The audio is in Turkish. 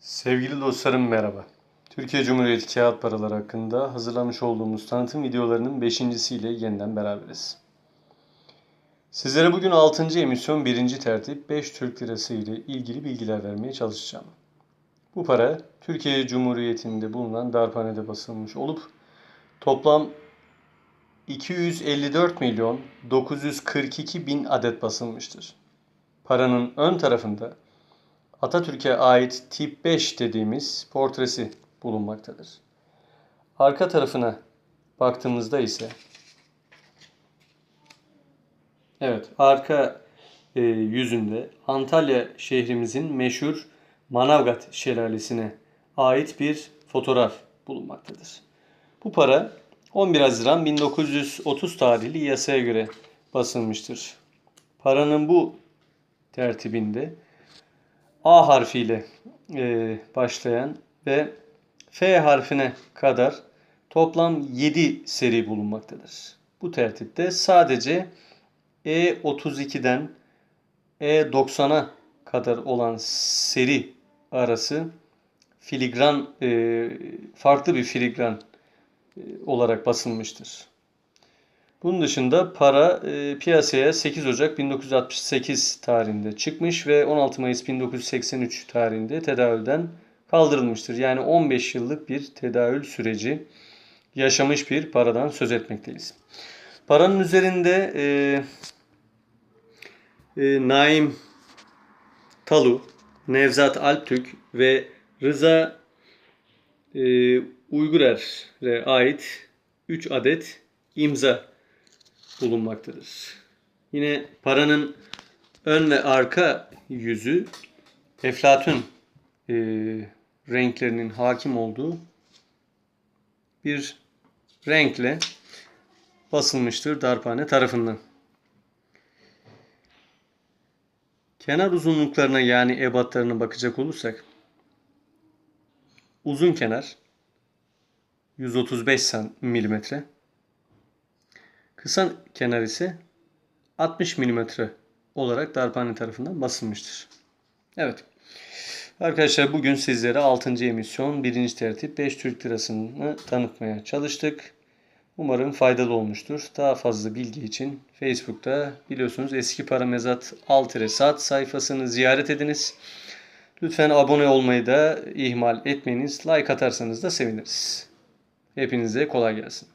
Sevgili dostlarım merhaba. Türkiye Cumhuriyeti kağıt paraları hakkında hazırlamış olduğumuz tanıtım videolarının beşincisiyle yeniden beraberiz. Sizlere bugün 6. emisyon 1. tertip 5 Türk Lirası ile ilgili bilgiler vermeye çalışacağım. Bu para Türkiye Cumhuriyeti'nde bulunan darphanede basılmış olup toplam 254 milyon 942 bin adet basılmıştır. Paranın ön tarafında Atatürk'e ait tip 5 dediğimiz portresi bulunmaktadır. Arka tarafına baktığımızda ise Evet, arka e, yüzünde Antalya şehrimizin meşhur Manavgat Şelalesi'ne ait bir fotoğraf bulunmaktadır. Bu para 11 Haziran 1930 tarihli yasaya göre basılmıştır. Paranın bu tertibinde A harfiyle e, başlayan ve F harfine kadar toplam 7 seri bulunmaktadır. Bu tertipte sadece E32'den E90'a kadar olan seri arası filigran e, farklı bir filigran e, olarak basılmıştır. Bunun dışında para e, piyasaya 8 Ocak 1968 tarihinde çıkmış ve 16 Mayıs 1983 tarihinde tedavülden kaldırılmıştır. Yani 15 yıllık bir tedavül süreci yaşamış bir paradan söz etmekteyiz. Paranın üzerinde e, e, Naim Talu, Nevzat Alptürk ve Rıza e, Uygurer'e ait 3 adet imza bulunmaktadır. Yine paranın ön ve arka yüzü eflatun e, renklerinin hakim olduğu bir renkle basılmıştır darphane tarafından. Kenar uzunluklarına yani ebatlarına bakacak olursak uzun kenar 135 mm Kısa kenar ise 60 mm olarak darphane tarafından basılmıştır. Evet. Arkadaşlar bugün sizlere 6. emisyon 1. tertip 5 Türk lirasını tanıtmaya çalıştık. Umarım faydalı olmuştur. Daha fazla bilgi için Facebook'ta biliyorsunuz eski para mezat alt sat sayfasını ziyaret ediniz. Lütfen abone olmayı da ihmal etmeyiniz. Like atarsanız da seviniriz. Hepinize kolay gelsin.